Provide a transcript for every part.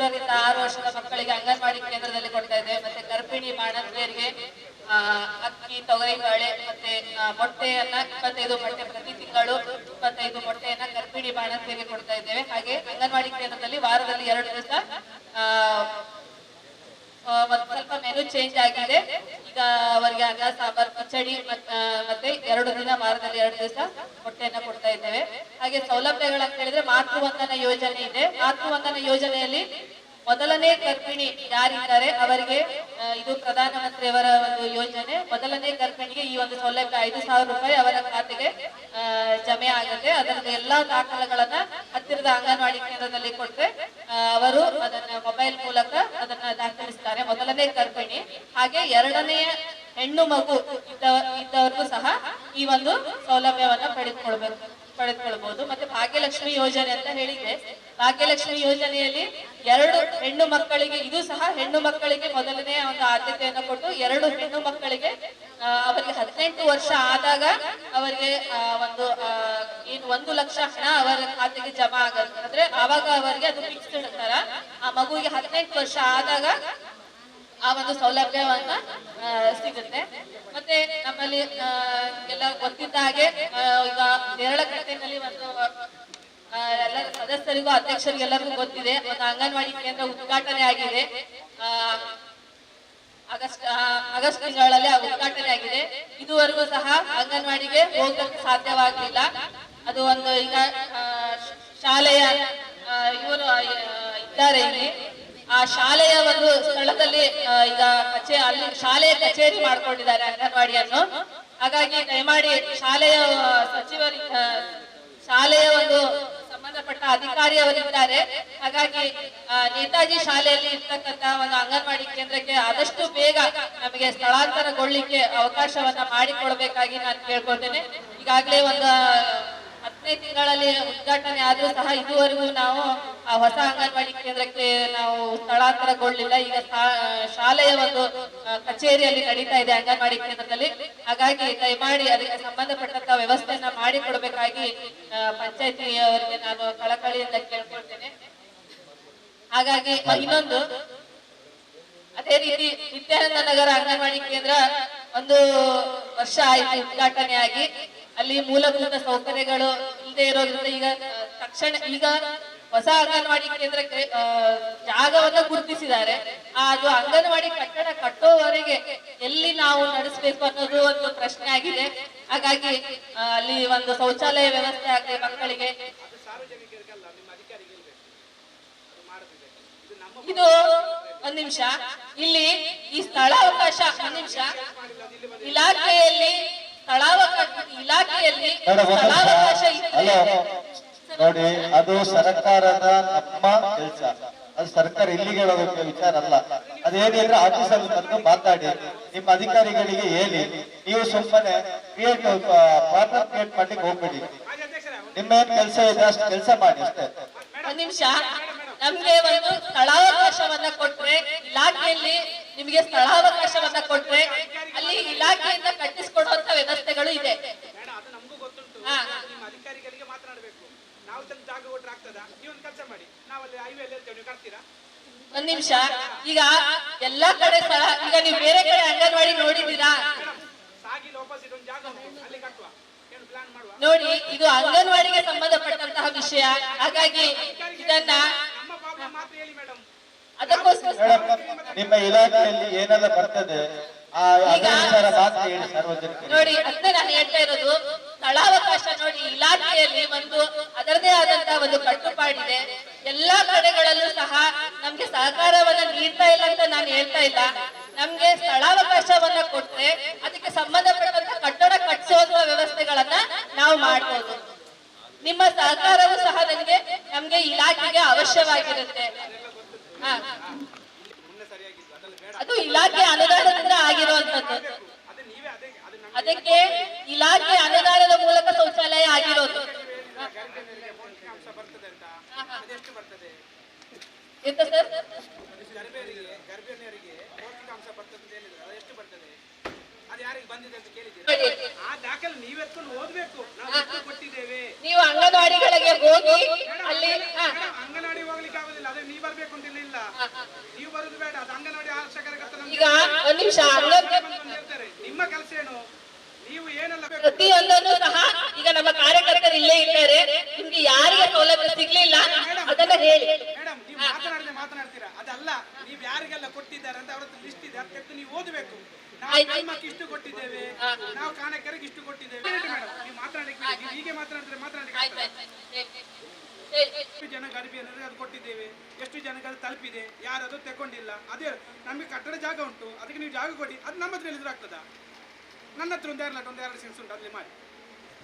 ಮೂರರಿಂದ ಆರು ವರ್ಷದ ಮಕ್ಕಳಿಗೆ ಅಂಗನವಾಡಿ ಕೇಂದ್ರದಲ್ಲಿ ಕೊಡ್ತಾ ಇದ್ದೇವೆ ಮತ್ತೆ ಗರ್ಭಿಣಿ ಬಾಣಂತಿಯರಿಗೆ ಅಕ್ಕಿ ತೊಗರಿ ಬಾಳೆ ಮತ್ತೆ ಮೊಟ್ಟೆಯನ್ನ ಇಪ್ಪತ್ತೈದು ಮೊಟ್ಟೆ ಪ್ರತಿ ತಿಂಗಳು ಇಪ್ಪತ್ತೈದು ಮೊಟ್ಟೆಯನ್ನ ಗರ್ಭಿಣಿ ಬಾಣಂತಿಯರಿಗೆ ಕೊಡ್ತಾ ಇದ್ದೇವೆ. ಹಾಗೆ ಅಂಗನವಾಡಿ ಕೇಂದ್ರದಲ್ಲಿ ವಾರದಲ್ಲಿ ಎರಡು ದಿವಸ ಆ, ಒಂದ್ ಸ್ವಲ್ಪ ಮೆನು ಚೇಂಜ್ ಆಗಿದೆ. ಈಗ ಅವರಿಗೆ ಅನ್ನ, ಸಾಂಬಾರ್ ಕಿಚಡಿ ಮತ್- ಮತ್ತೆ ಎರಡು ದಿನ, ವಾರದಲ್ಲಿ ಎರಡು ದಿವಸ ಹೊಟ್ಟೆಯನ್ನ ಕೊಡ್ತಾ ಇದ್ದೇವೆ. ಹಾಗೆ ಸೌಲಭ್ಯಗಳಂತ ಹೇಳಿದ್ರೆ ಮಾತೃವಂದನ ಯೋಜನೆ ಇದೆ. ಮಾತೃವಂದನ ಯೋಜನೆಯಲ್ಲಿ ಮೊದಲನೇ ಗರ್ಭಿಣಿ ಯಾರಿದ್ದಾರೆ, ಅವರಿಗೆ ಇದು ಪ್ರಧಾನಮಂತ್ರಿಯವರ ಒಂದು ಯೋಜನೆ. ಮೊದಲನೇ ಗರ್ಭಿಣಿಗೆ ಈ ಒಂದು ಸೌಲಭ್ಯ ಐದು ಸಾವಿರ ರೂಪಾಯಿ ಅವರ ಖಾತೆಗೆ ಜಮೆ ಆಗುತ್ತೆ. ಅದರ ಎಲ್ಲಾ ದಾಖಲೆಗಳನ್ನ ಹತ್ತಿರದ ಅಂಗನವಾಡಿ ಕೇಂದ್ರದಲ್ಲಿ ಕೊಟ್ರೆ ಅವರು ಅದನ್ನ ಮೊಬೈಲ್ ಮೂಲಕ ಅದನ್ನ ದಾಖಲಿಸ್ತಾರೆ. ಮೊದಲನೇ ಗರ್ಭಿಣಿ, ಹಾಗೆ ಎರಡನೆಯ ಹೆಣ್ಣು ಮಗು ಇದ್ದ, ಇದ್ದವರಿಗೂ ಸಹ ಈ ಒಂದು ಸೌಲಭ್ಯವನ್ನ ಪಡೆದುಕೊಳ್ಬೇಕು. ಪಡೆದುಕೊಳ್ಬಹುದು. ಮತ್ತೆ ಭಾಗ್ಯಲಕ್ಷ್ಮಿ ಯೋಜನೆ ಅಂತ ಹೇಳಿದೆ ಭಾಗ್ಯಲಕ್ಷ್ಮಿ ಯೋಜನೆಯಲ್ಲಿ ಎರಡು ಹೆಣ್ಣು ಮಕ್ಕಳಿಗೆ, ಇದು ಸಹ ಹೆಣ್ಣು ಮಕ್ಕಳಿಗೆ ಮೊದಲನೇ ಒಂದು ಆದ್ಯತೆಯನ್ನು ಕೊಟ್ಟು, ಎರಡು ಹೆಣ್ಣು ಮಕ್ಕಳಿಗೆ ಅವರಿಗೆ ಹದಿನೆಂಟು ವರ್ಷ ಆದಾಗ ಅವರಿಗೆ ಒಂದು ಏನು, ಒಂದು ಲಕ್ಷ ಹಣ ಅವರ ಖಾತೆಗೆ ಜಮಾ ಆಗುತ್ತೆ ಅಂದ್ರೆ ಆವಾಗ ಅವರಿಗೆ ಅದು ಫಿಕ್ಸ್ಡ್ ತರ ಆ ಮಗುವಿಗೆ ಹದಿನೆಂಟು ವರ್ಷ ಆದಾಗ ಆ ಒಂದು ಸೌಲಭ್ಯವನ್ನ ಸಿಗುತ್ತೆ. ಮತ್ತೆ ನಮ್ಮಲ್ಲಿ ಎಲ್ಲ ಗೊತ್ತಿದ್ದ ಹಾಗೆ ಈಗ ಈಗ ನೇರಳಕಟ್ಟೆನಲ್ಲಿ ಒಂದು ಎಲ್ಲ ಸದಸ್ಯರಿಗೂ, ಅಧ್ಯಕ್ಷರಿಗೆಲ್ಲರಿಗೂ ಗೊತ್ತಿದೆ. ಒಂದು ಅಂಗನವಾಡಿ ಕೇಂದ್ರ ಉದ್ಘಾಟನೆ ಆಗಿದೆ. ಆಗಸ್ಟ್ ಆಗಸ್ಟ್ ತಿಂಗಳಲ್ಲಿ ಉದ್ಘಾಟನೆ ಆಗಿದೆ. ಇದುವರೆಗೂ ಸಹ ಅಂಗನವಾಡಿಗೆ ಹೋಗೋಕೆ ಸಾಧ್ಯವಾಗಲಿಲ್ಲ. ಅದು ಒಂದು ಈಗ ಶಾಲೆಯ ಇವರು ಇದ್ದಾರೆ ಇಲ್ಲಿ. ಆ ಶಾಲೆಯ ಒಂದು ಸ್ಥಳದಲ್ಲಿ ಈಗ ಕಚೇ, ಅಲ್ಲಿ ಶಾಲೆಯ ಕಚೇರಿ ಮಾಡ್ಕೊಂಡಿದ್ದಾರೆ ಅಂಗನವಾಡಿಯನ್ನು. ಹಾಗಾಗಿ ದಯಮಾಡಿ ಶಾಲೆಯ ಸಚಿವರು ಶಾಲೆಯ ಒಂದು ಸಂಬಂಧಪಟ್ಟ ಅಧಿಕಾರಿಯವರಿದ್ದಾರೆ. ಹಾಗಾಗಿ ನೇತಾಜಿ ಶಾಲೆಯಲ್ಲಿ ಇರ್ತಕ್ಕಂತ ಒಂದು ಅಂಗನವಾಡಿ ಕೇಂದ್ರಕ್ಕೆ ಆದಷ್ಟು ಬೇಗ ನಮಗೆ ಸ್ಥಳಾಂತರಗೊಳ್ಳಿಕ್ಕೆ ಅವಕಾಶವನ್ನ ಮಾಡಿಕೊಡ್ಬೇಕಾಗಿ ನಾನು ಕೇಳ್ಕೊಳ್ತೇನೆ. ಈಗಾಗಲೇ ಒಂದು ಹತ್ತನೇ ತಿಂಗಳಲ್ಲಿ ಉದ್ಘಾಟನೆ ಆದ್ರೂ ಸಹ ಇದುವರೆಗೂ ನಾವು ಆ ಹೊಸ ಅಂಗನವಾಡಿ ಕೇಂದ್ರಕ್ಕೆ ನಾವು ಸ್ಥಳಾಂತರಗೊಳ್ಳಿಲ್ಲ. ಈಗ ಶಾಲೆಯ ಒಂದು ಕಚೇರಿಯಲ್ಲಿ ನಡೀತಾ ಇದೆ ಅಂಗನವಾಡಿ ಕೇಂದ್ರದಲ್ಲಿ. ಹಾಗಾಗಿ ದಯಮಾಡಿ ಅದಕ್ಕೆ ಸಂಬಂಧಪಟ್ಟಂತ ವ್ಯವಸ್ಥೆಯನ್ನ ಮಾಡಿಕೊಡ್ಬೇಕಾಗಿ ಕೊಡಬೇಕಾಗಿ ಪಂಚಾಯತಿಯವರಿಗೆ ನಾನು ಕಳಕಳಿಯಿಂದ ಕೇಳ್ಕೊಳ್ತೇನೆ. ಹಾಗಾಗಿ ಇನ್ನೊಂದು, ಅದೇ ರೀತಿ ನಿತ್ಯಾನಂದ ನಗರ ಅಂಗನವಾಡಿ ಕೇಂದ್ರ ಒಂದು ವರ್ಷ ಆಯ್ತು ಉದ್ಘಾಟನೆ ಆಗಿ ಅಲ್ಲಿ ಮೂಲಭೂತ ಸೌಕರ್ಯಗಳು ಇಲ್ಲದೆ ಇರೋದ್ರಿಂದ ಈಗ ತಕ್ಷಣ ಈಗ ಹೊಸ ಅಂಗನವಾಡಿ ಕೇಂದ್ರಕ್ಕೆ ಜಾಗವನ್ನು ಗುರುತಿಸಿದ್ದಾರೆ. ಅದು ಅಂಗನವಾಡಿ ಕಟ್ಟಡ ಕಟ್ಟೋವರೆಗೆ ಎಲ್ಲಿ ನಾವು ನಡೆಸಬೇಕು ಅನ್ನೋದು ಒಂದು ಪ್ರಶ್ನೆ ಆಗಿದೆ. ಹಾಗಾಗಿ ಅಲ್ಲಿ ಒಂದು ಶೌಚಾಲಯ ವ್ಯವಸ್ಥೆ ಆಗಲಿ ಮಕ್ಕಳಿಗೆ. ಇದು ಒಂದ್ ನಿಮಿಷ. ಇಲ್ಲಿ ಈ ಸ್ಥಳಾವಕಾಶ ಒಂದ್ ನಿಮಿಷ. ಇಲಾಖೆಯಲ್ಲಿ ಸ್ಥಳಾವಕಾಶ ಇಲಾಖೆಯಲ್ಲಿ ಸ್ಥಳಾವಕಾಶ ಇದ್ರೆ ನೋಡಿ ಅದು ಸರ್ಕಾರದ ನಮ್ಮ ಕೆಲಸ. ಅದು ಸರ್ಕಾರ ಇಲ್ಲಿಗೆ ಹೇಳೋದಕ್ಕೆ ವಿಚಾರ ಅಲ್ಲ. ಅದೇನಿದ್ರೆ ಆಫೀಸಲ್ಲಿ ಬಂದು ಮಾತಾಡಿ. ನಿಮ್ಮ ಅಧಿಕಾರಿಗಳಿಗೆ ಹೇಳಿ. ನೀವು ಸುಮ್ಮನೆ ಕ್ರಿಯೇಟ್ ಪ್ರಾಬ್ಲಮ್ ಕ್ರಿಯೇಟ್ ಮಾಡ್ಲಿಕ್ಕೆ ಹೋಗ್ಬೇಡಿ. ನಿಮ್ಮ ಏನ್ ಕೆಲಸ ಇದೆ ಅಷ್ಟು ಕೆಲಸ ಮಾಡಿ ಅಷ್ಟೇ. ಒಂದ್ ನಿಮಿಷ. ನಮ್ಗೆ ಒಂದು ಸ್ಥಳಾವಕಾಶವನ್ನ ಕೊಟ್ರೆ ಇಲಾಖೆಯಲ್ಲಿ ನಿಮಗೆ ಸ್ಥಳಾವಕಾಶವನ್ನ ಕೊಟ್ರೆ ಅಲ್ಲಿ ಇಲಾಖೆಯಿಂದ ಕಟ್ಟಿಸಿಕೊಡುವಂತ ವ್ಯವಸ್ಥೆಗಳು ಇದೆ. ಮೇಡಮ್ ನಮಗೂ ಗೊತ್ತುಂಟು. ನಿಮ್ಮ ಅಧಿಕಾರಿಗಳಿಗೆ ಮಾತನಾಡಬೇಕು. ನಾವು ತಂದು ಜಾಗ ಕೊಟ್ರೆ ಆಗ್ತದ? ನೀವೊಂದು ಕೆಲಸ ಮಾಡಿ. ನಾವಲ್ಲಿ ಹೈವೇ ಅಲ್ಲಿ ಇರ್ತೇವೆ ನೀವು ಕಟ್ತೀರಾ ಒಂದ್ ನಿಮಿಷ. ಈಗ ಎಲ್ಲಾ ಕಡೆ ಸಹ ಈಗ ನೀವು ಬೇರೆ ಕಡೆ ಅಂಗನವಾಡಿ ನೋಡಿದ್ದೀರಾ? ಮೇಡಮ್ ಸಾಗಿಲ್ ಆಪೋಸಿಟ್ ಒಂದು ಜಾಗ ಅಲ್ಲಿ ಕಟ್ಟುವ ಏನು ಪ್ಲಾನ್ ಮಾಡುವ? ನೋಡಿ ಇದು ಅಂಗನವಾಡಿಗೆ ಸಂಬಂಧಪಟ್ಟಂತಹ ವಿಷಯ. ಹಾಗಾಗಿ ಇದನ್ನ ಅದಕ್ಕೋಸ್ಕರ ನಿಮ್ಮ ಇಲಾಖೆಯಲ್ಲಿ ಏನೆಲ್ಲ ಬರ್ತದೆ? ನೋಡಿ ಅಂದ್ರೆ ನಾನು ಹೇಳ್ತಾ ಇರೋದು ಸ್ಥಳಾವಕಾಶ ನೋಡಿ ಇಲಾಖೆಯಲ್ಲಿ ಒಂದು ಅದರದೇ ಆದಂತಹ ಒಂದು ಕಟ್ಟುಪಾಡಿದೆ. ಎಲ್ಲಾ ಕಡೆಗಳಲ್ಲೂ ಸಹ ನಮ್ಗೆ ಸಹಕಾರವನ್ನ ನೀಡ್ತಾ ಇಲ್ಲ ಅಂತ ನಾನು ಹೇಳ್ತಾ ಇಲ್ಲ. ನಮ್ಗೆ ಸ್ಥಳಾವಕಾಶವನ್ನ ಕೊಟ್ರೆ ಅದಕ್ಕೆ ಸಂಬಂಧಪಟ್ಟಂತ ಕಟ್ಟಡ ಕಟ್ಟಿಸುವ ವ್ಯವಸ್ಥೆಗಳನ್ನ ನಾವು ಮಾಡ್ಬೋದು. ನಿಮ್ಮ ಸಹಕಾರವೂ ಸಹ ನನಗೆ ನಮ್ಗೆ ಇಲಾಖೆಗೆ ಅವಶ್ಯವಾಗಿರುತ್ತೆ. ಹಾ. ಅದು ಇಲಾಖೆ ಅನುದಾನದಿಂದ ಆಗಿರುವಂತದ್ದು ಅದಕ್ಕೆ ಇಲಾಖೆ ಅನುದಾನದ ಮೂಲಕ ಶೌಚಾಲಯ ಆಗಿರೋದು. ಎಂತ ಸರ್? ಗರ್ಭಿಣಿಯರಿಗೆ ಪೌಷ್ಟಿಕಾಂಶ ಬರ್ತದೆ ಎಷ್ಟು ಬರ್ತದೆ ಅದು ಯಾರಿಗೆ ಬಂದಿದೆ ಅಂತ ಕೇಳಿದ್ದೀರಾ ನೋಡಿ, ಆ ದಾಖಲೆ ನೀವೆತ್ಕೊಂಡು ಓದ್ಬೇಕು. ನಾವು ಕೊಟ್ಟಿದ್ದೇವೆ. ನೀವು ಅಂಗನವಾಡಿಗಳಿಗೆ ಹೋಗಿ ಅಲ್ಲಿ ಅಂಗನವಾಡಿ ಹೋಗ್ಲಿಕ್ಕೆ ಆಗುದಿಲ್ಲ. ಅದೇ ನೀವು ಬರ್ಬೇಕು ಅಂತ ಇಲ್ಲ. ನೀವು ಬರುದು ಬೇಡ. ಅದು ಅಂಗನವಾಡಿ ಆಶಕರ ನಿಮ್ಮ ಕೆಲಸ ಏನು? ನೀವು ಏನೆಲ್ಲ ಪ್ರತಿಯೊಂದನ್ನು ಸಹ ಈಗ ನಮ್ಮ ಕಾರ್ಯಕರ್ತರು ಇಲ್ಲೇ ಇದ್ದಾರೆ. ನಿಮ್ಗೆ ಯಾರಿಗೆ ಸೌಲಭ್ಯ ಸಿಗ್ಲಿಲ್ಲ ಅದನ್ನ ಹೇಳಿ. ಮೇಡಮ್ ನೀವು ಮಾತನಾಡದೆ ಮಾತನಾಡ್ತೀರಾ? ಅದಲ್ಲ ನೀವು ಯಾರಿಗೆಲ್ಲ ಕೊಟ್ಟಿದ್ದಾರೆ ಅಂತ ಅವ್ರ ಲಿಸ್ಟ್ ಇದೆ. ಅದಕ್ಕೆ ನೀವು ಓದಬೇಕು. ಕಲ್ಮಕ್ಕೆ ಇಷ್ಟು ಕೊಟ್ಟಿದ್ದೇವೆ. ನಾವು ಕಾಣಕರಿಗೆ ಇಷ್ಟು ಕೊಟ್ಟಿದ್ದೇವೆ. ಮೇಡಮ್ ನೀವು ಮಾತನಾಡಲಿಕ್ಕೆ ಬಿಡಿ. ಹೀಗೆ ಮಾತನಾಡಿದ್ರೆ ಮಾತನಾಡಲಿಕ್ಕೆ ಆಯ್ತು ಆಗ್ತದೆ. ಎಷ್ಟು ಜನ ಗರ್ಭಿಣಿಯರಿಗೆ ಅದು ಕೊಟ್ಟಿದ್ದೇವೆ. ಎಷ್ಟು ಜನಕ್ಕೆ ಅದು ತಲುಪಿದೆ ಯಾರು ಅದು ತಗೊಂಡಿಲ್ಲ ಅದೇ ನಮಗೆ ಕಟ್ಟಡ ಜಾಗ ಉಂಟು ಅದಕ್ಕೆ ನೀವು ಜಾಗ ಕೊಡಿ. ಅದು ನಮ್ಮ ಹತ್ರ ಹೇಳಿದ್ರೆ ಆಗ್ತದಾ? ನನ್ನ ಹತ್ರ ಒಂದು ಎರಡು ಒಂದು ಎರಡು ಸೆನ್ಸ್ ಉಂಟು ಅಲ್ಲಿ ಮಾಡಿ.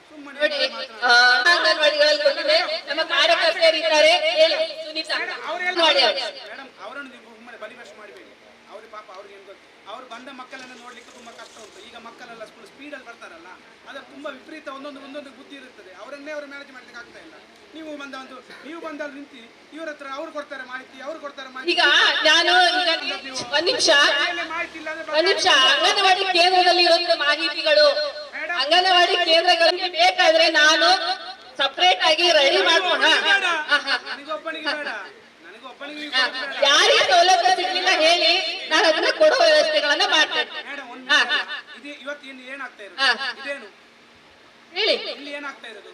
ಸುಮ್ಮನೆ. ಆ, ಅಂಗನವಾಡಿಗಳಲ್ಲಿ ಕೊಟ್ಟಿದೆ ನಮ್ಮ ಹೇಳಿ ಸುನೀತಾ. ಅವ್ರು ಮಾಡಿ ಅವ್ರು. ಮೇಡಮ್ ಅವರನ್ನು ನೀವು ಸುಮ್ಮನೆ ಬಲಿವಶ ಮಾಡಬೇಡಿ. ಅವ್ರಿಗೆ ಪಾಪ ಅವ್ರಿಗೆ ಏನು ಗೊತ್ತು? ಅವ್ರು ಬಂದ ಮಕ್ಕಳನ್ನು ನೋಡ್ಲಿಕ್ಕೆ ತುಂಬಾ ಕಷ್ಟ ಉಂಟು. ಈಗ ಮಕ್ಕಳೆಲ್ಲ ಸ್ಕೂಲ್ ಸ್ಪೀಡಲ್ಲಿ ಬರ್ತಾರಲ್ಲ ಅದರ ತುಂಬಾ ವಿಪರೀತ ಒಂದೊಂದು ಒಂದೊಂದು ಬುದ್ಧಿ ಇರುತ್ತದೆ. ಅವರನ್ನೇ ಅವರು ಮ್ಯಾನೇಜ್ ಮಾಡ್ಲಿಕ್ಕೆ ಆಗ್ತಾ ಇಲ್ಲ. ನೀವು ಬಂದ ಒಂದು ನೀವು ಬಂದಲ್ಲಿ ನಿಂತಿ ಇವ್ರ ಹತ್ರ ಅವ್ರು ಕೊಡ್ತಾರೆ ಮಾಹಿತಿ ಅವ್ರು ಕೊಡ್ತಾರೆ ಮಾಹಿತಿ. ಇಲ್ಲ ಅಂಗನವಾಡಿ ಕೇಂದ್ರದಲ್ಲಿ ಮಾಹಿತಿಗಳು. ಅಂಗನವಾಡಿ ಕೇಂದ್ರಗಳಿಗೆ ಬೇಕಾದ್ರೆ ನಾನು ಸಪರೇಟ್ ಆಗಿ ರೆಡಿ ನನಗೊಬ್ಬನಿಗೆ ಬೇಡ. ಯಾರಿಗೆ ಸೌಲಭ್ಯ ಸಿಗ್ಲಿಲ್ಲ ಹೇಳಿ ನಾನು ಅದನ್ನ ಕೊಡುವ ವ್ಯವಸ್ಥೆಗಳನ್ನ ಮಾಡ್ತೇನೆ. ಹೇಳಿ. ಇಲ್ಲಿ ಏನಾಗ್ತಾ ಇರೋದು?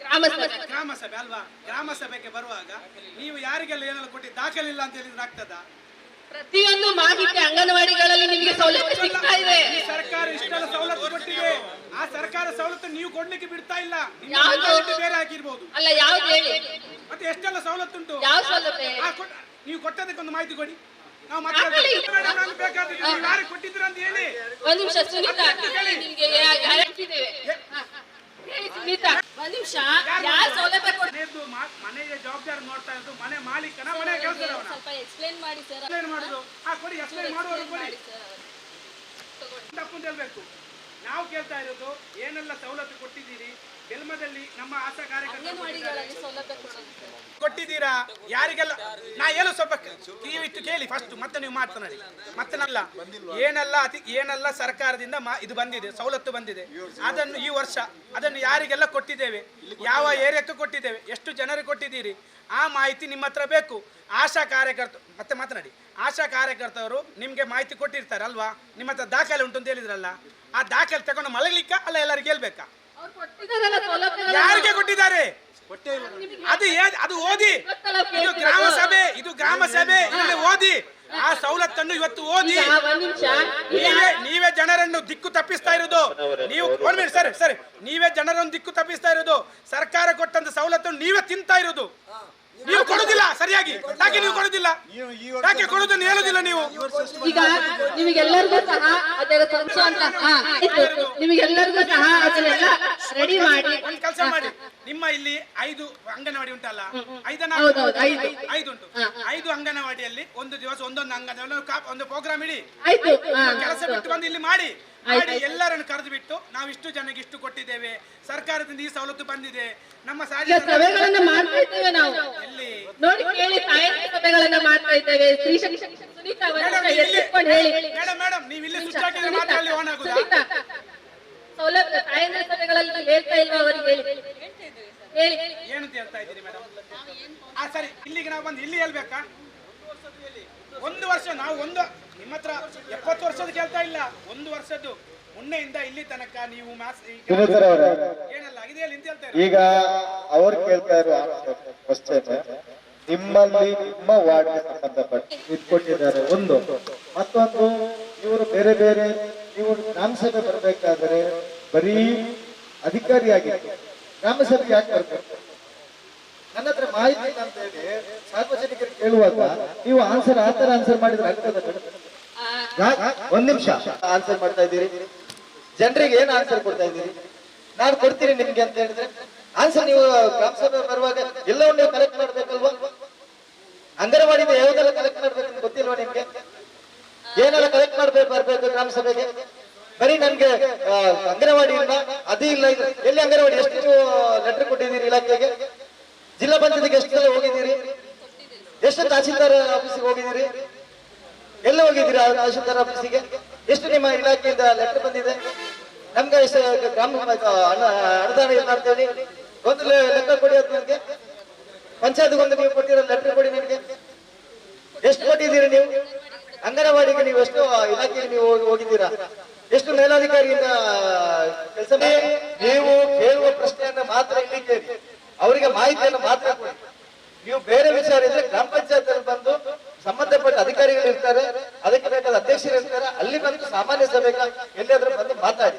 ಗ್ರಾಮ ಸಭೆ. ಅಲ್ವಾ? ಗ್ರಾಮ ಸಭೆಗೆ ಬರುವಾಗ ನೀವು ಯಾರಿಗೆಲ್ಲ ಏನೆಲ್ಲ ಕೊಟ್ಟಿ ದಾಖಲಿಲ್ಲ ಅಂತ ಹೇಳಿದ್ರೆ ಆಗ್ತದಾ? ಪ್ರತಿಯೊಂದು ಮಾಹಿತಿ ಅಂಗನವಾಡಿಗಳಲ್ಲಿ ನಿಮಗೆ ಸೌಲಭ್ಯ ಸಿಗ್ತಾ ಇದೆ. ಈ ಸರ್ಕಾರ ಇಷ್ಟೆಲ್ಲ ಸವಲತ್ತು ಕೊಟ್ಟಿದೆ. ಆ ಸರ್ಕಾರ ಸವಲತ್ತು ನೀವು ಕೊಡ್ಲಿಕ್ಕೆ ಬಿಡ್ತಾ ಇಲ್ಲ. ಯಾವ್ದು? ಬೇರೆ ಆಗಿರ್ಬೋದು. ಅಲ್ಲ ಯಾವ್ದು ಹೇಳಿ? ಮತ್ತೆ ಎಷ್ಟೆಲ್ಲ ಸವಲತ್ತುಂಟು ಯಾವ ಸೌಲಭ್ಯ ಆ ನೀವು ಕೊಟ್ಟದಕ್ಕೊಂದು ಮಾಹಿತಿ ಕೊಡಿ. ನಾವು ಮಾತ್ರ ಬೇಕಾದ್ರೆ ನೀವು ಯಾರಿಗೆ ಕೊಟ್ಟಿದ್ದೀರ ಅಂತ ಹೇಳಿ. ಒಂದ್ ನಿಮಿಷ ಸುನೀತಾ ನಿಮ್ಗೆ ಹೇಳ್ತಿದ್ದೇವೆ ಹಾ. ಹೇಳಿ ಒಂದ್ ನಿಮಿಷ. ಯಾರು ಸೌಲಭ್ಯ ಕೊಡ್ ಮನೆಯದ್ದು ಮಾ- ಮನೆಯ ಜವಾಬ್ದಾರಿ ನೋಡ್ತಾ ಇರೋದು ಮನೆ ಮಾಲೀಕನ ಮನೆ ಕೆಲಸದವನ. ಸ್ವಲ್ಪ ಎಕ್ಸ್ಪ್ಲೇನ್ ಮಾಡಿ ಸರ್. ಎಕ್ಸ್ಪ್ಲೈನ್ ಮಾಡುದು. ಆ ಕೊಡಿ ಎಕ್ಸ್ಪ್ಲೈನ್ ಮಾಡುವವರು ಕೊಡಿ. ತಪ್ಪು ಅಂತ ಹೇಳ್ಬೇಕು. ನಾವು ಕೇಳ್ತಾ ಇರೋದು ಏನೆಲ್ಲ ಸವಲತ್ತು ಕೊಟ್ಟಿದ್ದೀರಿ? ಬೆಲ್ಮದಲ್ಲಿ ನಮ್ಮ ಆಶಾ ಕಾರ್ಯಕರ್ತರು ಕೊಟ್ಟಿದ್ದೀರಾ? ಯಾರಿಗೆಲ್ಲ ನಾ ಏನು ಸ್ವಲ್ಪ ಕಿವಿಟ್ಟು ಕೇಳಿ ಫಸ್ಟ್ ಮತ್ತೆ ನೀವು ಮಾತನಾಡಿ. ಮತ್ತೆ ನಲ್ಲ ಏನೆಲ್ಲ ಅತಿ ಏನೆಲ್ಲ ಸರ್ಕಾರದಿಂದ ಮಾ- ಇದು ಬಂದಿದೆ ಸವಲತ್ತು ಬಂದಿದೆ. ಅದನ್ನು ಈ ವರ್ಷ ಅದನ್ನು ಯಾರಿಗೆಲ್ಲ ಕೊಟ್ಟಿದ್ದೇವೆ? ಯಾವ ಏರಿಯಾಕ್ಕೆ ಕೊಟ್ಟಿದ್ದೇವೆ? ಎಷ್ಟು ಜನರಿಗೆ ಕೊಟ್ಟಿದ್ದೀರಿ? ಆ ಮಾಹಿತಿ ನಿಮ್ಮ ಹತ್ರ ಬೇಕು. ಆಶಾ ಕಾರ್ಯಕರ್ತರು ಮತ್ತೆ ಮಾತನಾಡಿ. ಆಶಾ ಕಾರ್ಯಕರ್ತರು ನಿಮಗೆ ಮಾಹಿತಿ ಕೊಟ್ಟಿರ್ತಾರೆ ಅಲ್ವಾ? ನಿಮ್ಮ ಹತ್ರ ದಾಖಲೆ ಉಂಟು ಅಂತ ಹೇಳಿದ್ರಲ್ಲ. ಆ ದಾಖಲೆ ತಗೊಂಡು ಮಲಗಲಿಕ್ಕ? ಅಲ್ಲ ಎಲ್ಲರಿಗೆ ಹೇಳ್ಬೇಕಾ. ಯಾರಿಗೆ ಕೊಟ್ಟಿದ್ದಾರೆ? ಅದು ಏನ್- ಅದು ಓದಿ. ಇದು ಗ್ರಾಮ ಸಭೆ ಇದು ಗ್ರಾಮ ಸಭೆ ಇಲ್ಲಿ. ಓದಿ. ಆ ಸವಲತ್ತನ್ನು ಇವತ್ತು ಓದಿ. ನೀವೇ ನೀವೇ ಜನರನ್ನು ದಿಕ್ಕು ತಪ್ಪಿಸ್ತಾ ಇರೋದು. ನೀವು ಸರಿ ಸರಿ. ನೀವೇ ಜನರನ್ನು ದಿಕ್ಕು ತಪ್ಪಿಸ್ತಾ ಇರೋದು. ಸರ್ಕಾರ ಕೊಟ್ಟಂತ ಸವಲತ್ತನ್ನು ನೀವೇ ತಿಂತಾ ಇರೋದು. ನೀವು ಕೊಡುದಿಲ್ಲ ಸರಿಯಾಗಿ. ಯಾಕೆ ನೀವು ಕೊಡುದಿಲ್ಲ? ಯಾಕೆ ಕೊಡುದನ್ನು ಹೇಳುದಿಲ್ಲ ನೀವು? ಈಗ ನಿಮಗೆಲ್ಲರಿಗೂ ಸಹ ಅದರ ಸಂಚು ಅಂತ ಹಾ, ಆಯ್ತು. ನಿಮಗೆಲ್ಲರಿಗೂ ಸಹ ಅದನ್ನೆಲ್ಲ ರೆಡಿ ಮಾಡಿ. ಒಂದು ಕೆಲಸ ಮಾಡಿ. ನಿಮ್ಮ ಇಲ್ಲಿ ಐದು ಅಂಗನವಾಡಿ ಉಂಟಲ್ಲ? ಹೌದೌದು, ಐದು. ಐದು ಉಂಟು. ಐದು ಅಂಗನವಾಡಿಯಲ್ಲಿ ಒಂದು ದಿವಸ ಒಂದೊಂದು ಅಂಗನವಾಡಿ ಒಂದು ಒಂದು ಪ್ರೋಗ್ರಾಮ್ ಇಡಿ. ಕೆಲಸ ಬಿಟ್ಟು ಬಂದು ಇಲ್ಲಿ ಮಾಡಿ. ಎಲ್ಲರನ್ನು ಕರೆದು ಬಿಟ್ಟು ನಾವು ಇಷ್ಟು ಜನಕ್ಕೆ ಇಷ್ಟು ಕೊಟ್ಟಿದ್ದೇವೆ. ಸರ್ಕಾರದಿಂದ ಈ ಸವಲತ್ತು ಬಂದಿದೆ. ನಮ್ಮ ಸಾರಿಗೆ ಸಭೆಗಳನ್ನ ಮಾಡ್ತಾ ಇದ್ದೇವೆ ನಾವು. ನೋಡಿ ಕೇಳಿ ತಾಯಂದ್ರ ಸಭೆಗಳನ್ನ ಮಾಡ್ತಾ ಇದ್ದೇವೆ. ಸ್ತ್ರೀ ಶಕ್ತಿ ಸುನೀತಾ ಹೇಳಿ. ಮೇಡಮ್ ಮೇಡಮ್ ನೀವು ಇಲ್ಲಿ ಸ್ವಿಚ್ ಹಾಕಿದ್ರೆ ಮಾತ್ರ ಅಲ್ಲಿ ಆನ್ ಆಗುದಾ? ಸೌಲಭ್ಯ ತಾಯಂದ್ರ ಸಭೆಗಳಲ್ಲಿ ಹೇಳ್ತಾ ಇಲ್ವಾ ಅವರಿಗೆ? ಹೇಳಿ. ಹೇಳಿ. ಏನಂತ ಹೇಳ್ತಾ ಇದ್ದೀರಿ ಮೇಡಮ್? ಆ ಸರಿ ಇಲ್ಲಿಗೆ ನಾವು ಬಂದು ಇಲ್ಲಿ ಹೇಳ್ಬೇಕಾ? ಒಂದು ವರ್ಷ ನಾವು ಒಂದು ನಿಮ್ಮ ಹತ್ರ ಎಪ್ಪತ್ತು ವರ್ಷದ ಕೇಳ್ತಾ ಇಲ್ಲ. ಒಂದು ವರ್ಷದ್ದು ಮುನ್ನೆಯಿಂದ ಇಲ್ಲಿ ತನಕ ನೀವು ಮಾಸ್ ಏನೆಲ್ಲ ಅಂತ. ಈಗ ಅವ್ರು ಕೇಳ್ತಾ ಇರೋ ಕ್ವಶನ್ ನಿಮ್ಮಲ್ಲಿ ನಿಮ್ಮ ವಾರ್ಡ್ಗೆ ಸಂಬಂಧಪಟ್ಟು ಇಟ್ಕೊಂಡಿದ್ದಾರೆ ಒಂದು. ಮತ್ತೊಂದು ಇವರು ಬೇರೆ ಬೇರೆ ನೀವು ಗ್ರಾಮಸಭೆ ಬರಬೇಕಾದ್ರೆ ಬರೀ ಅಧಿಕಾರಿಯಾಗಿತ್ತು ಗ್ರಾಮಸಭೆ ಯಾಕೆ ಬರ್ಬೇಕು? ನನ್ನ ಹತ್ರ ಮಾಹಿತಿ ಅಂತ ಹೇಳಿ ಸಾರ್ವಜನಿಕರು ಕೇಳುವಾಗ ನೀವು ಆನ್ಸರ್ ಆ ತರ ಆನ್ಸರ್ ಮಾಡಿದ್ರೆ ಆಗ್ತದ ಒಂದ್ ನಿಮಿಷ. ಆನ್ಸರ್ ಮಾಡ್ತಾ ಇದ್ದೀರಿ. ಜನರಿಗೆ ಏನ್ ಆನ್ಸರ್ ಕೊಡ್ತಾ ಇದ್ದೀರಿ? ನಾನು ಕೊಡ್ತೀನಿ ನಿಮ್ಗೆ ಅಂತ ಹೇಳಿದ್ರೆ. ಆನ್ಸರ್ ನೀವು ಗ್ರಾಮ ಸಭೆ ಬರುವಾಗ ಎಲ್ಲವೂ ನೀವು ಕಲೆಕ್ಟ್ ಮಾಡ್ಬೇಕಲ್ವಾ? ಅಂಗನವಾಡಿಯಿಂದ ಯಾವುದೆಲ್ಲ ಕಲೆಕ್ಟ್ ಮಾಡ್ಬೇಕು ಗೊತ್ತಿಲ್ವಾ ನಿಮ್ಗೆ? ಏನೆಲ್ಲ ಕಲೆಕ್ಟ್ ಮಾಡ್ಬೇಕು ಬರ್ಬೇಕು ಗ್ರಾಮ ಸಭೆಗೆ? ಬರೀ ನನ್ಗೆ ಅಂಗನವಾಡಿ ಇಲ್ಲ, ಅದೇ ಇಲ್ಲ ಎಲ್ಲಿ ಅಂಗನವಾಡಿ? ಎಷ್ಟು ಲೆಟರ್ ಕೊಟ್ಟಿದ್ದೀರಿ ಇಲಾಖೆಗೆ? ಜಿಲ್ಲಾ ಪಂಚಾಯತ್ಗೆ ಎಷ್ಟು ಹೋಗಿದ್ದೀರಿ? ಎಷ್ಟು ತಹಸೀಲ್ದಾರ್ ಆಫೀಸಿಗೆ ಹೋಗಿದ್ದೀರಿ? ಎಲ್ಲ ಹೋಗಿದ್ದೀರಾ ಅಶೋಕರ ಆಫೀಸಿಗೆ ಎಷ್ಟು ನಿಮ್ಮ ಇಲಾಖೆಯಿಂದ ಲೆಟರ್ ಬಂದಿದೆ? ನಮ್ಗೆ ಗ್ರಾಮ ಅನುದಾನ ಇಲ್ಲ ಅಂತ ಹೇಳಿ ಒಂದು ಲೆಕ್ಕ ಕೊಡಿ ಅದು ನನಗೆ ಪಂಚಾಯತ್ಗೊಂದು ನೀವು ಕೊಟ್ಟಿರೋ ಲೆಟರ್ ಕೊಡಿ ನಿಮಗೆ. ಎಷ್ಟು ಕೊಟ್ಟಿದ್ದೀರಿ ನೀವು? ಅಂಗನವಾಡಿಗೆ ನೀವು ಎಷ್ಟು ಇಲಾಖೆಗೆ ನೀವು ಹೋಗಿ- ಹೋಗಿದ್ದೀರಾ? ಎಷ್ಟು ಮೇಲಾಧಿಕಾರಿಯಿಂದ ಕೆಲಸ ನೀವು ಕೇಳುವ ಪ್ರಶ್ನೆಯನ್ನ ಮಾತ್ರ ಇಲ್ಲಿ ಕೇಳಿ ಅವರಿಗೆ ಮಾಹಿತಿಯನ್ನು ಮಾತ್ರ ಕೊಡಿ. ನೀವು ಬೇರೆ ವಿಚಾರ ಇದ್ರೆ ಗ್ರಾಮ ಪಂಚಾಯತ್ ಅಧಿಕಾರಿಗಳು ಇರ್ತಾರೆ, ಅದಕ್ಕೆ ಬೇಕಾದ ಅಧ್ಯಕ್ಷರು ಇರ್ತಾರೆ, ಅಲ್ಲಿ ಬಂದು ಸಾಮಾನ್ಯ ಸಭೆಗೆ ಎಲ್ಲಿಯಾದ್ರೂ ಬಂದು ಮಾತಾಡಿ.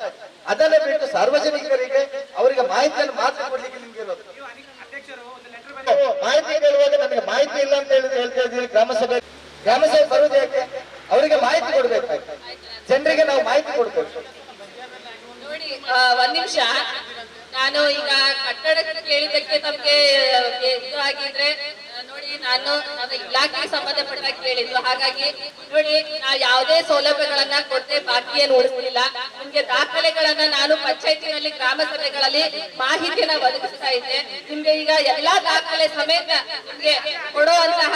ಅದನ್ನೇ ಬಿಟ್ಟು ಸಾರ್ವಜನಿಕರಿಗೆ ಅವರಿಗೆ ಮಾಹಿತಿಯನ್ನು ಮಾತ್ರ ಕೊಡ್ಲಿಕ್ಕೆ ನಿಮ್ಗೆ ಇರೋದು. ಮಾಹಿತಿ ಕೇಳುವಾಗ ನಮಗೆ ಮಾಹಿತಿ ಇಲ್ಲ ಅಂತ ಹೇಳಿ ಹೇಳ್ತಾ ಇದ್ದೀವಿ ಗ್ರಾಮ ಸಭೆ. ಗ್ರಾಮ ಸಭೆ ಬರುವುದು ಯಾಕೆ? ಅವರಿಗೆ ಮಾಹಿತಿ ಕೊಡ್ಬೇಕು. ಜನರಿಗೆ ನಾವು ಮಾಹಿತಿ ಕೊಡ್ಬೇಕು. ನೋಡಿ ಒಂದ್ ನಿಮಿಷ. ನಾನು ಈಗ ಕಟ್ಟಡಕ್ಕೆ ಕೇಳಿದ್ದಕ್ಕೆ ನಮ್ಗೆ ಇದು ಆಗಿದ್ರೆ ನೋಡಿ, ನಾನು ನನ್ನ ಇಲಾಖೆಗೆ ಸಂಬಂಧಪಟ್ಟ ಕೇಳಿದ್ದು ಹಾಗಾಗಿ ನೋಡಿ, ನಾ ಯಾವುದೇ ಸೌಲಭ್ಯಗಳನ್ನ ಕೊಟ್ಟೆ ಬಾಕಿಯನ್ನು ಉಳಿಸಲಿಲ್ಲ. ನಿಮ್ಗೆ ದಾಖಲೆಗಳನ್ನ ನಾನು ಪಂಚಾಯತಿನಲ್ಲಿ, ಗ್ರಾಮ ಸಭೆಗಳಲ್ಲಿ ಮಾಹಿತಿಯನ್ನ ಒದಗಿಸ್ತಾ ಇದ್ದೆ. ನಿಮ್ಗೆ ಈಗ ಎಲ್ಲಾ ದಾಖಲೆ ಸಮೇತ ನಿಮ್ಗೆ ಕೊಡುವಂತಹ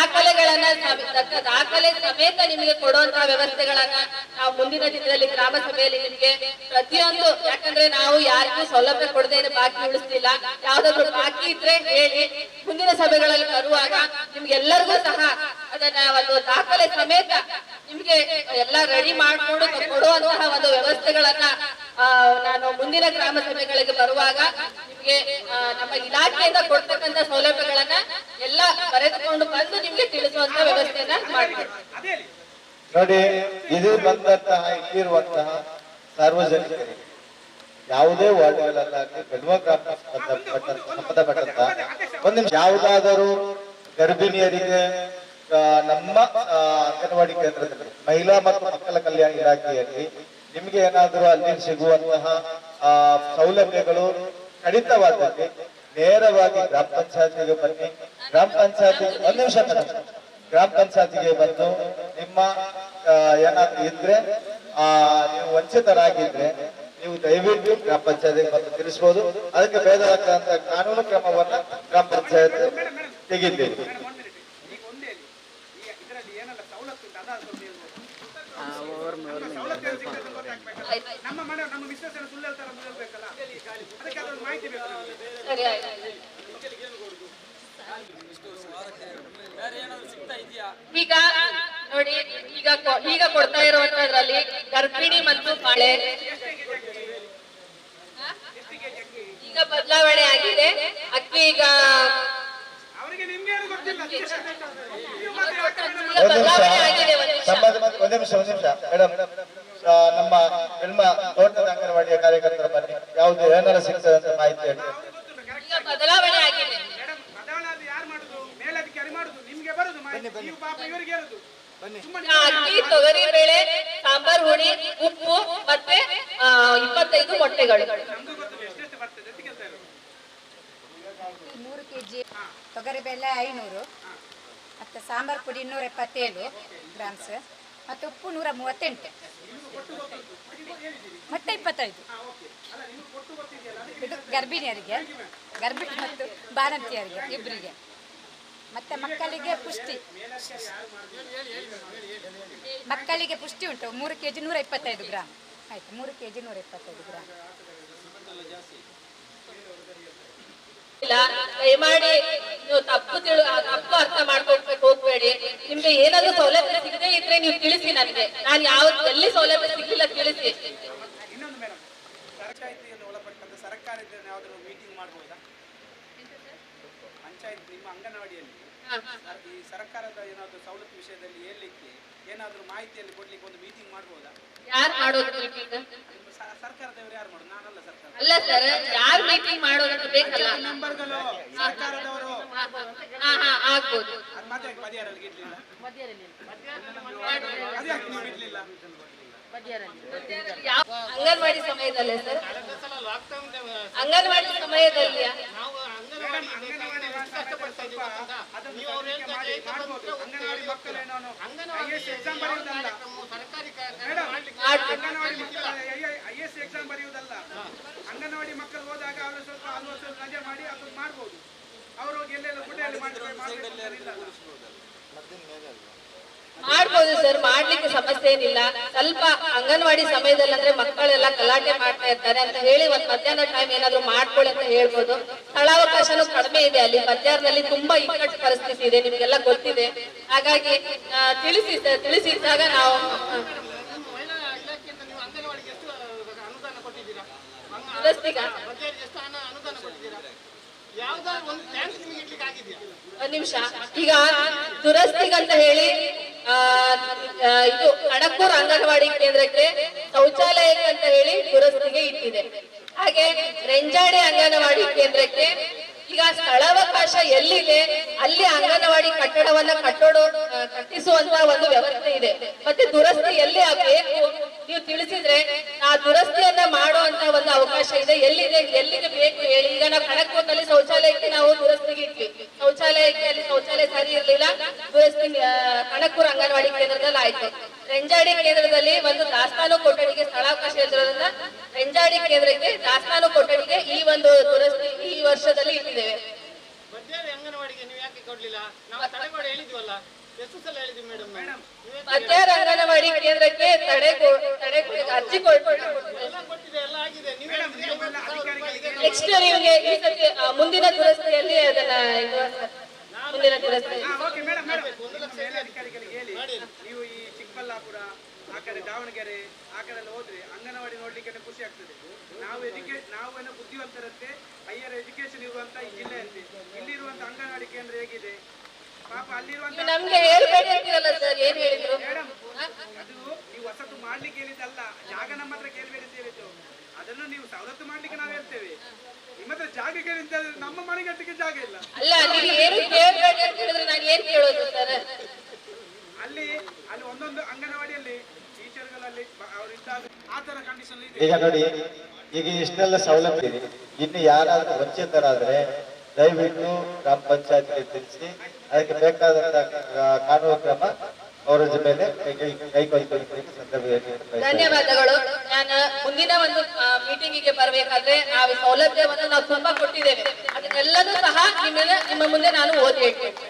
ದಾಖಲೆಗಳನ್ನ ತಕ್ಕ ದಾಖಲೆ ಸಮೇತ ನಿಮಗೆ ಕೊಡುವಂತಹ ವ್ಯವಸ್ಥೆಗಳನ್ನ ನಾವು ಮುಂದಿನ ದಿನದಲ್ಲಿ ಗ್ರಾಮ ಸಭೆಯಲ್ಲಿ ನಿಮಗೆ ಪ್ರತಿಯೊಂದು ಯಾಕಂದ್ರೆ ನಾವು ಯಾರಿಗೂ ಸೌಲಭ್ಯ ಕೊಡದೆ ಬಾಕಿ ಉಳಿಸ್ತಿಲ್ಲ. ಯಾವ್ದಾದ್ರು ಬಾಕಿ ಇದ್ರೆ ಹೇಳಿ ಮುಂದಿನ ಸಭೆಗಳಲ್ಲಿ ಬರುವಾಗ ನಿಮ್ಗೆಲ್ಲರಿಗೂ ಸಹ ಅದನ್ನ ಒಂದು ದಾಖಲೆ ಸಮೇತ ನಿಮ್ಗೆ ಎಲ್ಲ ರೆಡಿ ಮಾಡಿಕೊಂಡು ಕೊಡುವಂತಹ ಒಂದು ವ್ಯವಸ್ಥೆಗಳನ್ನ ನಾನು ಮುಂದಿನ ಗ್ರಾಮ ಸಭೆಗಳಿಗೆ ಬರುವಾಗ ನಿಮ್ಗೆ ನಮ್ಮ ಇಲಾಖೆಯಿಂದ ಕೊಡ್ತಕ್ಕಂತ ಸೌಲಭ್ಯಗಳನ್ನ ಎಲ್ಲ ಬರೆದುಕೊಂಡು ಬಂದು ನಿಮ್ಗೆ ತಿಳಿಸುವಂತ ವ್ಯವಸ್ಥೆಯನ್ನ ಮಾಡ್ತೀವಿ. ನೋಡಿ ಇದು ಬಂದಂತಹ ಇಲ್ಲಿರುವಂತಹ ಸಾರ್ವಜನಿಕರಿಗೆ ಯಾವುದೇ ವಾರ್ಡ್ಗಳಲ್ಲಾಗಲಿ ಬೆಳುವ ಗ್ರಾಮ ಸಂಬಂಧಪಟ್ಟ ಸಂಬಂಧಪಟ್ಟಂತ ಒಂದು ಯಾವುದಾದರೂ ಗರ್ಭಿಣಿಯರಿಗೆ ನಮ್ಮ ಅಂಗನವಾಡಿ ಕೇಂದ್ರದಲ್ಲಿ ಮಹಿಳಾ ಮತ್ತು ಮಕ್ಕಳ ಕಲ್ಯಾಣ ಇಲಾಖೆಯಲ್ಲಿ ನಿಮ್ಗೆ ಏನಾದರೂ ಅಲ್ಲಿ ಸಿಗುವಂತಹ ಆ, ಸೌಲಭ್ಯಗಳು ಕಡಿತವಾದಲ್ಲಿ ನೇರವಾಗಿ ಗ್ರಾಮ ಪಂಚಾಯತಿಗೆ ಬನ್ನಿ ಗ್ರಾಮ ಪಂಚಾಯತಿ ಒಂದು ನಿಮಿಷ ಮೇಡಮ್ ಗ್ರಾಮ ಪಂಚಾಯತಿಗೆ ಬಂದು ನಿಮ್ಮ ಏನಾದ್ರು ಇದ್ರೆ, ಆ, ನೀವು ವಂಚಿತರಾಗಿದ್ರೆ ನೀವು ದಯವಿಟ್ಟು ಗ್ರಾಮ ಪಂಚಾಯತಿಗೆ ಬಂದು ತಿಳಿಸಬಹುದು ಅದಕ್ಕೆ ಬೇಕಾದಂತಹ ಕಾನೂನು ಕ್ರಮವನ್ನ ಗ್ರಾಮ ಪಂಚಾಯತ್ ತೆಗಿದ್ದೀವಿ. ನಮ್ಮ. ನಮ್ಮ ಎಲ್ಲ ಸುಳ್ಳು ಹೇಳ್ತಾರೆ ಅದಕ್ಕೆ ಅದೊಂದು ಮಾಹಿತಿ ಬೇಕು ಈಗ ನೋಡಿ ಈಗ ಈಗ ಕೊಡ್ತಾ ಇರುವಂತದ್ರಲ್ಲಿ ಗರ್ಭಿಣಿ ಮತ್ತು ಬಾಳೆ ಈಗ ಬದಲಾವಣೆ ಆಗಿದೆ. ಅಕ್ಕಿ ಈಗ ಅವರಿಗೆ ನಿಮ್ಗೆ ಏನು ಗೊತ್ತಿಲ್ಲ. ನಿಮಿಷ ಬದಲಾವಣೆ ಆಗಿದೆ ಒಂದ್ ನಿಮಿಷ. ನಮ್ಮ ಒಂದ್ ನಿಮಿಷ ಒಂದ್ ನಿಮಿಷ. ಮೇಡಮ್ ನಮ್ಮ ನಿಮ್ಮ ತೋಟದ ಅಂಗನವಾಡಿಯ ಕಾರ್ಯಕರ್ತರ ಬನ್ನಿ. ಯಾವ್ದು ಏನಾರ ಸಿಗ್ತದೆ ಅಂತ ಮಾಹಿತಿ ಹೇಳಿ ಈಗ ಬದಲಾವಣೆ ಆಗಿದೆ ಮೇಡಮ್ ಬದಲಾವಣೆ ಯಾರು ಮಾಡುದು ಮೇಲಧಿಕಾರಿ ಮಾಡುದು ನಿಮ್ಗೆ ಅಕ್ಕಿ ತೊಗರಿ ಬೇಳೆ ಸಾಂಬಾರ್ ಹುಳಿ ಉಪ್ಪು ಮತ್ತೆ ಇಪ್ಪತ್ತೈದು ಮೊಟ್ಟೆಗಳು. ಮೂರು ಕೆ ಜಿ ತೊಗರಿಬೇಳೆ ಐನೂರು ಮತ್ತು ಸಾಂಬಾರ್ ಪುಡಿ ನೂರ ಎಪ್ಪತ್ತೇಳು ಗ್ರಾಮ್ಸ್ ಮತ್ತು ಉಪ್ಪು ನೂರ ಮೂವತ್ತೆಂಟು. ಮೊಟ್ಟೆ ಇಪ್ಪತ್ತೈದು. ಇದು ಗರ್ಭಿಣಿಯರಿಗೆ ಗರ್ಭಿಣಿ ಮತ್ತು ಬಾಣಂತಿಯರಿಗೆ ಇಬ್ಬರಿಗೆ ಮತ್ತು ಮಕ್ಕಳಿಗೆ ಪುಷ್ಟಿ. ಮಕ್ಕಳಿಗೆ ಪುಷ್ಟಿ ಉಂಟು. ಮೂರು ಕೆ ಜಿ ನೂರ ಇಪ್ಪತ್ತೈದು ಗ್ರಾಮ್ ಆಯ್ತು ಮೂರು ಕೆ ಜಿ ನೂರ ಇಪ್ಪತ್ತೈದು ಗ್ರಾಮ್ ಇಲ್ಲ ದಯಮಾಡಿ ನೀವು ತಪ್ಪು ತಿಳು ತಪ್ಪು ಅರ್ಥ ಮಾಡ್ಕೊಳ್ಬೇಕು ಹೋಗ್ಬೇಡಿ. ನಿಮ್ಗೆ ಏನಾದ್ರು ಸೌಲಭ್ಯ ಸಿಗದೆ ಇದ್ರೆ ನೀವು ತಿಳಿಸಿ ನನಗೆ. ನಾನು ಯಾವ ಎಲ್ಲಿ ಸೌಲಭ್ಯ ಸಿಗ್ಲಿಲ್ಲ ತಿಳಿಸಿ. ಇನ್ನೊಂದು ಮೇಡಮ್ ಪಂಚಾಯತಿಯಲ್ಲಿ ಒಳಪಟ್ಟಂತ ಸರ್ಕಾರದ ಯಾವ್ದಾದ್ರು ಮೀಟಿಂಗ್ ಮಾಡ್ಬೋದಾ? ಪಂಚಾಯತ್ ನಿಮ್ಮ ಅಂಗನವಾಡಿಯಲ್ಲಿ? ಈ ಸರ್ಕಾರದ ಏನಾದ್ರು ಸವಲತ್ತು ವಿಷಯದಲ್ಲಿ ಹೇಳಲಿಕ್ಕೆ ಏನಾದ್ರೂ ಮಾಹಿತಿಯಲ್ಲಿ ಕೊಡ್ಲಿಕ್ಕೆ ಒಂದು ಮೀಟಿಂಗ್ ಮಾಡಬಹುದಾ ಯಾರು ಮಾಡೋದು ಮೀಟಿಂಗ್ ಸರ್ಕಾರದವರು ಯಾರು ಮಾಡೋದು? ನಾನಲ್ಲ ಸರ್ಕಾರ. ಅಲ್ಲ ಸರ್ ಯಾರು ಮೀಟಿಂಗ್ ಮಾಡೋದು ಬೇಕಲ್ಲ. ಮೆಂಬರ್ಗಳು ಸರ್ಕಾರದವರು. ಹಾ ಹಾ ಆಗ್ಬೋದು. ಅದು ಇಡ್ಲಿಲ್ಲ? ನೀವು ಇಡ್ಲಿಲ್ಲ? ಅಂಗನವಾಡಿ ಸಮಯದಲ್ಲೇ ಸರ್? ಅಂಗನವಾಡಿ ಸಮಯದಲ್ಲಿ ಮೇಡಮ್ ಅಂಗನವಾಡಿ ಮಾಡ್ಬೇಕಾದ್ರೆ ಸ್ವಲ್ಪ ಅದನ್ನು ಸವಲತ್ತು ಮಾಡಿ ಮಾಡ್ಬೋದು. ಮಕ್ಕಳೇನೋ ಐ ಎಸ್ ಎಕ್ಸಾಮ್ ಬರೆಯುವುದಲ್ಲ. ಅಂಗನವಾಡಿ ಮಕ್ಕಳು ಹೋದಾಗ ಅವರು ಸ್ವಲ್ಪ ಅಲ್ವ ಸ್ವಲ್ಪ ರಜೆ ಮಾಡಿ ಅದನ್ನು ಮಾಡ್ಬೋದು. ಅವರು ಎಲ್ಲೆಲ್ಲ ಗುಡ್ಡೆಯಲ್ಲಿ ಇಲ್ಲ. ಮಾಡ್ಬೋದು ಸರ್, ಮಾಡ್ಲಿಕ್ಕೆ ಸಮಸ್ಯೆ ಏನಿಲ್ಲ. ಸ್ವಲ್ಪ ಅಂಗನವಾಡಿ ಸಮಯದಲ್ಲಿ ಅಂದ್ರೆ ಮಕ್ಕಳೆಲ್ಲ ಗಲಾಟೆ ಮಾಡ್ತಾ ಇರ್ತಾರೆ ಅಂತ ಹೇಳಿ ಒಂದ್ ಮಧ್ಯಾಹ್ನ ಟೈಮ್ ಏನಾದ್ರು ಮಾಡ್ಕೊಳ್ಳಿ ಅಂತ ಹೇಳ್ಬೋದು. ಸ್ಥಳಾವಕಾಶನೂ ಕಡಿಮೆ ಇದೆ ಅಲ್ಲಿ. ಬಜಾರ್ನಲ್ಲಿ ತುಂಬಾ ಇಕ್ಕಟ್ಟು ಪರಿಸ್ಥಿತಿ ಇದೆ, ನಿಮ್ಗೆಲ್ಲ ಗೊತ್ತಿದೆ. ಹಾಗಾಗಿ ತಿಳಿಸಿ ತಿಳಿಸಿದ್ದಾಗ ನಾವು ಒಂದು ನಿಮಿಷ. ಈಗ ದುರಸ್ತಿಗಂತ ಹೇಳಿ ಇದು ಅಣಕೂರ್ ಅಂಗನವಾಡಿ ಕೇಂದ್ರಕ್ಕೆ ಶೌಚಾಲಯ ಅಂತ ಹೇಳಿ ದುರಸ್ತಿಗೆ ಇಟ್ಟಿದೆ. ಹಾಗೆ ರೆಂಜಾಡೆ ಅಂಗನವಾಡಿ ಕೇಂದ್ರಕ್ಕೆ ಈಗ ಸ್ಥಳಾವಕಾಶ ಎಲ್ಲಿದೆ, ಅಲ್ಲಿ ಅಂಗನವಾಡಿ ಕಟ್ಟಡವನ್ನ ಕಟ್ಟೋಡು ಕಟ್ಟಿಸುವಂತ ಒಂದು ವ್ಯವಸ್ಥೆ ಇದೆ. ಮತ್ತೆ ದುರಸ್ತಿ ಎಲ್ಲಿ ಆಗಬೇಕು? ನೀವು ತಿಳಿಸಿದ್ರೆ ಆ ದುರಸ್ತಿಯನ್ನ ಮಾಡುವಂತ ಒಂದು ಅವಕಾಶ ಇದೆ. ಎಲ್ಲಿದೆ, ಎಲ್ಲಿಗೆ ಬೇಕು ಹೇಳಿ. ಈಗ ನಾವು ಕಣಕ್ಕೂರ್ನಲ್ಲಿ ಶೌಚಾಲಯಕ್ಕೆ ನಾವು ಶೌಚಾಲಯಕ್ಕೆ ಅಲ್ಲಿ ಶೌಚಾಲಯ ಸರಿ ಇರಲಿಲ್ಲ. ದುರಸ್ತಿ ಆ, ಅಂಗನವಾಡಿ ಕೇಂದ್ರದಲ್ಲಿ ಆಯ್ತು. ರೆಂಜಾಡಿ ಕೇಂದ್ರದಲ್ಲಿ ಒಂದು ದಾಸ್ತಾನು ಕೊಠಡಿಗೆ ಸ್ಥಳಾವಕಾಶ ಇರೋದ್ರಿಂದ ರೆಂಜಾಡಿ ಕೇಂದ್ರಕ್ಕೆ ದಾಸ್ತಾನು ಕೊಠಡಿಗೆ ಈ ಒಂದು ದುರಸ್ತಿ ಈ ವರ್ಷದಲ್ಲಿ ಇಟ್ಟಿದ್ದೇವೆ. ಬಜ್ಜೇರಿ ಅಂಗನವಾಡಿಗೆ ನೀವು ಯಾಕೆ ಕೊಡ್ಲಿಲ್ಲ? ನಾವು ತಡೆಗೋಡೆ ಹೇಳಿದ್ವಲ್ಲ. ಎಷ್ಟು ಸಲ ಹೇಳಿದ್ವಿ ಮೇಡಮ್? ಮಧ್ಯಾಹ್ನ ಅಂಗನವಾಡಿ ಕೇಂದ್ರಕ್ಕೆ ತಡೆ ತಡೆ ಅರ್ಜಿ. ನೆಕ್ಸ್ಟ್ ನಿಮಗೆ ಈ ಸತಿ ಮುಂದಿನ ದುರಸ್ತಿಯಲ್ಲಿ ಅದನ್ನ ಮುಂದಿನ ಮೇಲಧಿಕಾರಿಗಳಿಗೆ ಹೇಳಿ. ನೀವು ಈ ಚಿಕ್ಕಬಳ್ಳಾಪುರ ಆ ಕಡೆ ದಾವಣಗೆರೆ ಆ ಕಡೆ ಎಲ್ಲ ಹೋದ್ರೆ ಅಂಗನವಾಡಿ ನೋಡ್ಲಿಕ್ಕೆ ಖುಷಿ ಆಗ್ತದೆ. ನಾವು ಎಜುಕೇಟ್ ನಾವು ಏನೋ ಬುದ್ಧಿವಂತರಂತೆ ಹೈಯರ್ ಎಜುಕೇಶನ್ ಇರುವಂತ ಈ ಜಿಲ್ಲೆಯಂತೆ ಇಲ್ಲಿರುವಂತ ಅಂಗನವಾಡಿ ಕೇಂದ್ರ ಹೇಗಿದೆ? ಪಾಪ ಅಲ್ಲಿರುವಂತ ನಮ್ಗೆ ಸರ್ ಏನ್ ಹೇಳಿದ್ರು? ಮೇಡಮ್ ಅದು ನೀವು ಹೊಸತು ಮಾಡ್ಲಿಕ್ಕೆ ಹೇಳಿದ್ದಲ್ಲ ಜಾಗ ನಮ್ಮ ಹತ್ರ ಕೇಳಬೇಡಿ ಅಂತ ಹೇಳಿದ್ದು ಅದನ್ನು ನೀವು ಸವಲತ್ತು ಮಾಡ್ಲಿಕ್ಕೆ ನಾವು ಹೇಳ್ತೇವೆ. ನಿಮ್ಮ ಹತ್ರ ಜಾಗ ಕೇಳಿದ್ದ ಅಂತ ನಮ್ಮ ಮನೆಗಟ್ಟಿಗೆ ಜಾಗ ಇಲ್ಲ. ಅಲ್ಲ ನೀವು ಏನು ಕೇಳ್ಬೇಡಿ ಅಂತ ಹೇಳಿದ್ರೆ ನಾನು ಏನ್ ಕೇಳೋದು ಸರ್ ಅಲ್ಲಿ ಅಲ್ಲಿ ಒಂದೊಂದು ಅಂಗನವಾಡಿಯಲ್ಲಿ ಟೀಚರ್ಗಳಲ್ಲಿ ಅವ್ರು ಇದ್ದಾಗ ಆ ತರ ಕಂಡೀಷನ್ ಇದೆ ಈಗ ನೋಡಿ, ಈಗ ಇಷ್ಟೆಲ್ಲ ಸೌಲಭ್ಯ ಇದೆ. ಇನ್ನು ಯಾರಾದ್ರೂ ವಂಚಿತರಾದ್ರೆ ದಯವಿಟ್ಟು ಗ್ರಾಮ ಪಂಚಾಯತ್ಗೆ ತಿಳಿಸಿ, ಅದಕ್ಕೆ ಬೇಕಾದಂತ ಕಾನೂನು ಕ್ರಮ ಅವರ ಮೇಲೆ ಧನ್ಯವಾದಗಳು. ನಾನು ಮುಂದಿನ ಒಂದು ಮೀಟಿಂಗಿಗೆ ಬರಬೇಕಾದ್ರೆ ಆ ಸೌಲಭ್ಯವನ್ನು ನಾವು ತುಂಬಾ ಕೊಟ್ಟಿದ್ದೇವೆ. ಅದನ್ನೆಲ್ಲದೂ ಸಹ ನಿಮ್ಮ ನಿಮ್ಮ ಮುಂದೆ ನಾನು ಓದಿ ಹೇಳ್ತೇನೆ.